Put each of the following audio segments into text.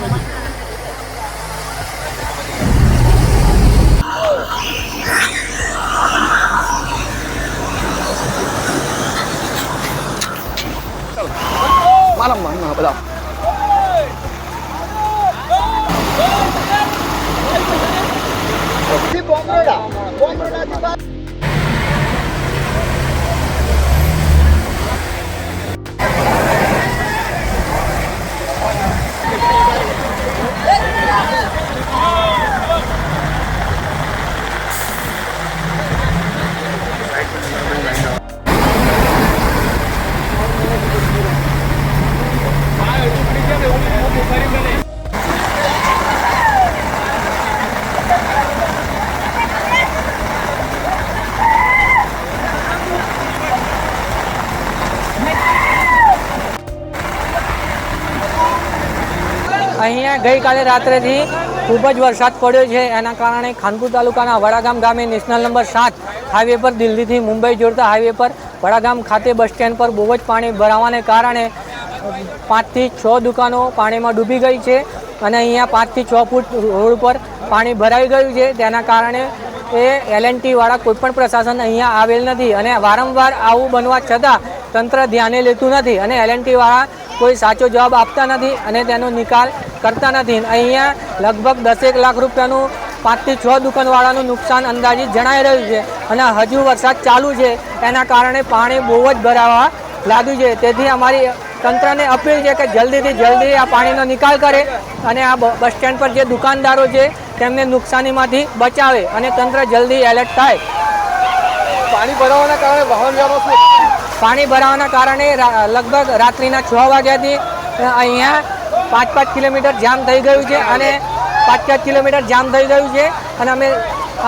મારા અહીંયા ગઈકાલે રાત્રેથી ખૂબ જ વરસાદ પડ્યો છે. એના કારણે ખાનપુર તાલુકાના વડાગામ ગામે નેશનલ નંબર સાત હાઈવે પર દિલ્હીથી મુંબઈ જોડતા હાઈવે પર વડાગામ ખાતે બસ સ્ટેન્ડ પર બહુ જ પાણી ભરાવાને કારણે પાંચથી છ દુકાનો પાણીમાં ડૂબી ગઈ છે અને અહીંયા પાંચથી છ ફૂટ રોડ પર પાણી ભરાઈ ગયું છે. તેના કારણે એ એલ એન ટીવાળા કોઈપણ પ્રશાસન અહીંયા આવેલ નથી અને વારંવાર આવું બનવા છતાં તંત્ર ધ્યાને લેતું નથી અને એલ એન ટીવાળા કોઈ સાચો જવાબ આપતા નથી અને તેનો નિકાલ કરતા નથી. અહીંયા લગભગ દસેક લાખ રૂપિયાનું પાંચથી છ દુકાનવાળાનું નુકસાન અંદાજિત જણાઈ રહ્યું છે અને હજુ વરસાદ ચાલુ છે. એના કારણે પાણી બહુ જ ભરાવા લાગ્યું છે. તેથી અમારી તંત્રને અપીલ છે કે જલ્દીથી જલ્દી આ પાણીનો નિકાલ કરે અને આ બસ સ્ટેન્ડ પર જે દુકાનદારો છે તેમને નુકસાનીમાંથી બચાવે અને તંત્ર જલ્દી એલર્ટ થાય. પાણી ભરાવાના કારણે વાહન વ્યવહાર પાણી ભરાવાના કારણે લગભગ રાત્રિના છ વાગ્યાથી અહીંયા પાંચ પાંચ કિલોમીટર જામ થઈ ગયું છે અને પાંચ પાંચ કિલોમીટર જામ થઈ ગયું છે અને અમે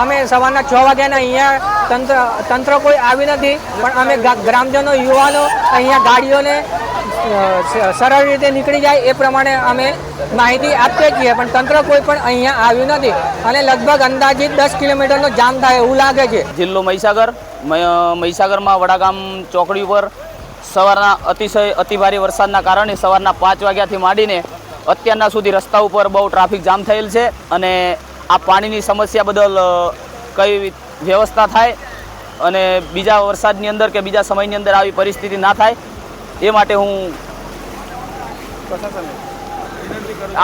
અમે સવારના છ વાગ્યાના અહીંયા તંત્ર તંત્ર કોઈ આવી નથી, પણ અમે ગ્રામજનો, યુવાનો અહીંયા ગાડીઓને સરળ રીતે નીકળી જાય એ પ્રમાણે અમે માહિતી આપીએ છીએ, પણ તંત્ર કોઈ પણ અહીંયા આવ્યું નથી. અને લગભગ અંદાજિત દસ કિલોમીટરનો જામ થાય એવું લાગે છે. જિલ્લો મહીસાગર મહીસાગરમાં વડાગામ ચોકડી ઉપર સવારના અતિશય અતિભારે વરસાદના કારણે સવારના પાંચ વાગ્યાથી માંડીને અત્યારના સુધી રસ્તા ઉપર બહુ ટ્રાફિક જામ થયેલ છે અને આ પાણીની સમસ્યા બદલ કઈ વ્યવસ્થા થાય અને બીજા વરસાદની અંદર કે બીજા સમયની અંદર આવી પરિસ્થિતિ ના થાય એ માટે હું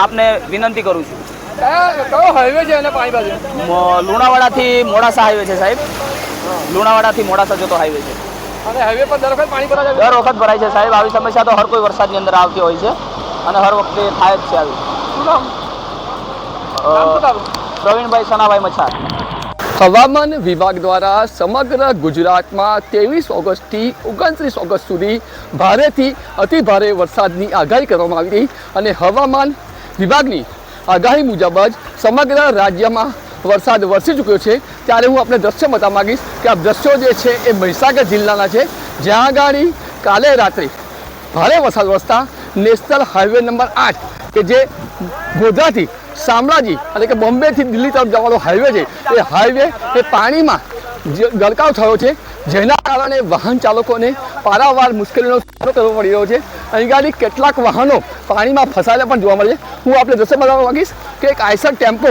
આપને વિનંતી કરું છું. લુણાવાડાથી મોડાસા હાઈવે છે સાહેબ. લુણાવાડાથી મોડાસા જતો હાઈવે છે. અને હાઈવે પર દર વખત પાણી ભરાય દર વખત ભરાય છે સાહેબ. આવી સમસ્યા તો હર કોઈ વરસાદની અંદર આવતી હોય છે અને હર વખતે થાય જ છે આવી. શું નામ? પ્રવીણભાઈ સનાભાઈ મચ્છાર. હવામાન વિભાગ દ્વારા સમગ્ર ગુજરાતમાં ત્રેવીસ ઓગસ્ટથી ઓગણત્રીસ ઓગસ્ટ સુધી ભારેથી અતિ ભારે વરસાદની આગાહી કરવામાં આવી હતી અને હવામાન વિભાગની આગાહી મુજબ જ સમગ્ર રાજ્યમાં વરસાદ વરસી ચૂક્યો છે, ત્યારે હું આપણે દ્રશ્ય બતાવવા માંગીશ કે આ દ્રશ્યો જે છે એ મહીસાગર જિલ્લાના છે, જ્યાં આગળ કાલે રાત્રે ભારે વરસાદ વરસતા નેશનલ હાઈવે નંબર આઠ, કે જે ગોધરાથી શામળાજી એટલે કે બોમ્બેથી દિલ્હી તરફ જવાનો હાઈવે છે, એ હાઈવે એ પાણીમાં ગરકાવ થયો છે, જેના કારણે વાહન ચાલકોને પારાવાર મુશ્કેલીનો સામનો કરવો પડી રહ્યો છે. અહીં કેટલાક વાહનો પાણીમાં ફસાયેલા પણ જોવા મળે છે. હું આપણે દ્રશ્ય બતાવવા માંગીશ કે એક આઈસર ટેમ્પો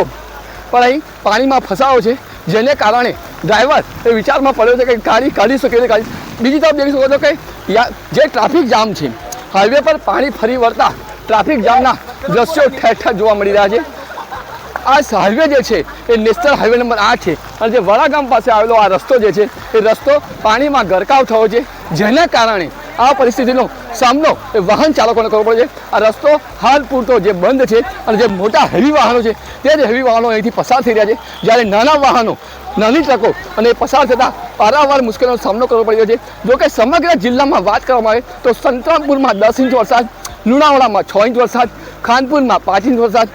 પણ અહીં પાણીમાં ફસાયો છે, જેને કારણે ડ્રાઈવર એ વિચારમાં પડ્યો છે કે ગાડી કાઢી શકે છે, ગાડી બીજી તરફ દેખી શકો છો કે જે ટ્રાફિક જામ છે, હાઈવે પર પાણી ફરી વળતા ટ્રાફિક જામના દ્રશ્યો ઠેર ઠેર જોવા મળી રહ્યા છે. આ હાઈવે જે છે, એ નેશનલ હાઈવે નંબર આઠ છે. અને જે વડાગામ પાસે આવેલો આ રસ્તો જે છે, એ રસ્તો પાણીમાં ગરકાવ થયો છે, જેના કારણે આ પરિસ્થિતિનો સામનો એ વાહન ચાલકોને કરવો પડે છે. આ રસ્તો હાલ પૂરતો જે બંધ છે અને જે મોટા હેવી વાહનો છે, તે જ હેવી વાહનો અહીંથી પસાર થઈ રહ્યા છે. જ્યારે નાના વાહનો, નાની ટ્રકો અને પસાર થતાં પારાવાર મુશ્કેલીનો સામનો કરવો પડી રહ્યો છે જોકે સમગ્ર જિલ્લામાં વાત કરવામાં આવે તો સંતરામપુરમાં દસ ઇંચ વરસાદ, લુણાવાડામાં છ ઇંચ વરસાદ, ખાનપુરમાં પાંચ ઇંચ વરસાદ,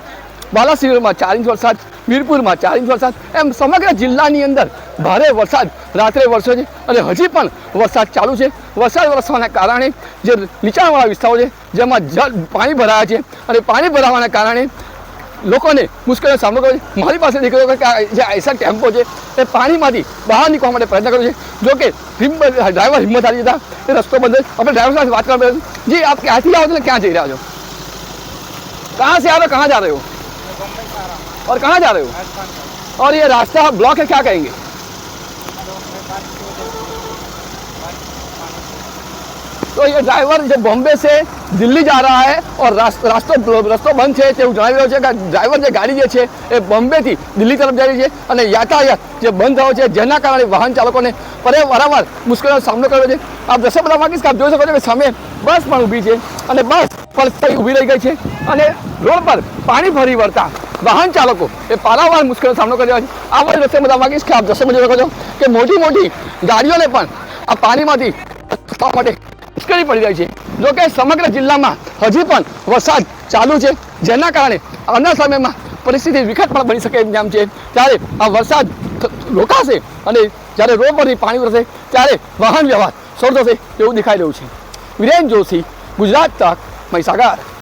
બાલાસિનોરમાં ચાર ઇંચ વરસાદ, વીરપુરમાં ચાર ઇંચ વરસાદ. એમ સમગ્ર જિલ્લાની અંદર ભારે વરસાદ રાત્રે વરસ્યો છે અને હજી પણ વરસાદ ચાલુ છે વરસાદ વરસવાના કારણે જે નીચાણવાળા વિસ્તારો છે જેમાં જળ પાણી ભરાયા છે અને પાણી ભરાવાના કારણે લોકોને મુશ્કેલીનો સામનો કર્યો છે મારી પાસે દેખાયો કે આ જે એસા ટેમ્પો છે એ પાણીમાંથી બહાર નીકળવા માટે પ્રયત્ન કર્યો છે જો કે હિંમત ડ્રાઈવર હિંમત હારી જતા એ રસ્તો બંધ છે આપણે ડ્રાઈવર સાથે વાત કરવા જી આપ ક્યાંથી આવો છો ને ક્યાં જઈ રહ્યા છો कहाँ से आ रहे हो कहाँ जा रहे हो और कहाँ जा रहे हो और ये रास्ता ब्लॉक है क्या कहेंगे તો એ ડ્રાઈવર જે બોમ્બે છે, દિલ્હી જા રહ્યા હૈ ઓર રાસ્તો, રસ્તો બંધ છે તેવું જણાવી રહ્યો છે કે ડ્રાઈવર જે ગાડી જે છે એ બોમ્બેથી દિલ્હી તરફ જઈ રહી છે અને યાતાયાત જે બંધ થયો છે જેના કારણે વાહન ચાલકોને પરે વારંવાર મુશ્કેલીનો સામનો કર્યો છે. આપ દર્શક બધા માંગીશ કે આપ જોઈ શકો છો કે સામે બસ પણ ઊભી છે અને બસ પણ ઊભી રહી ગઈ છે અને રોડ પર પાણી ફરી વળતા વાહન ચાલકો એ પારાવાર મુશ્કેલીનો સામનો કરી રહ્યા છે. આવા વળી રસ્તે બધા માગીશ કે આપ જશે મજા શકો છો કે મોટી મોટી ગાડીઓને પણ આ પાણીમાંથી માટે મુશ્કેલી પડી રહી છે. જો કે સમગ્ર જિલ્લામાં હજી પણ વરસાદ ચાલુ છે, જેના કારણે આવનાર સમયમાં પરિસ્થિતિ વિકટ પણ બની શકે એમ છે. ત્યારે આ વરસાદ રોકાશે અને જ્યારે રોડ પરથી પાણી વરસે, ત્યારે વાહન વ્યવહાર શરૂ થશે એવું દેખાઈ રહ્યું છે. વિરેન જોશી, ગુજરાત તક, મહીસાગર.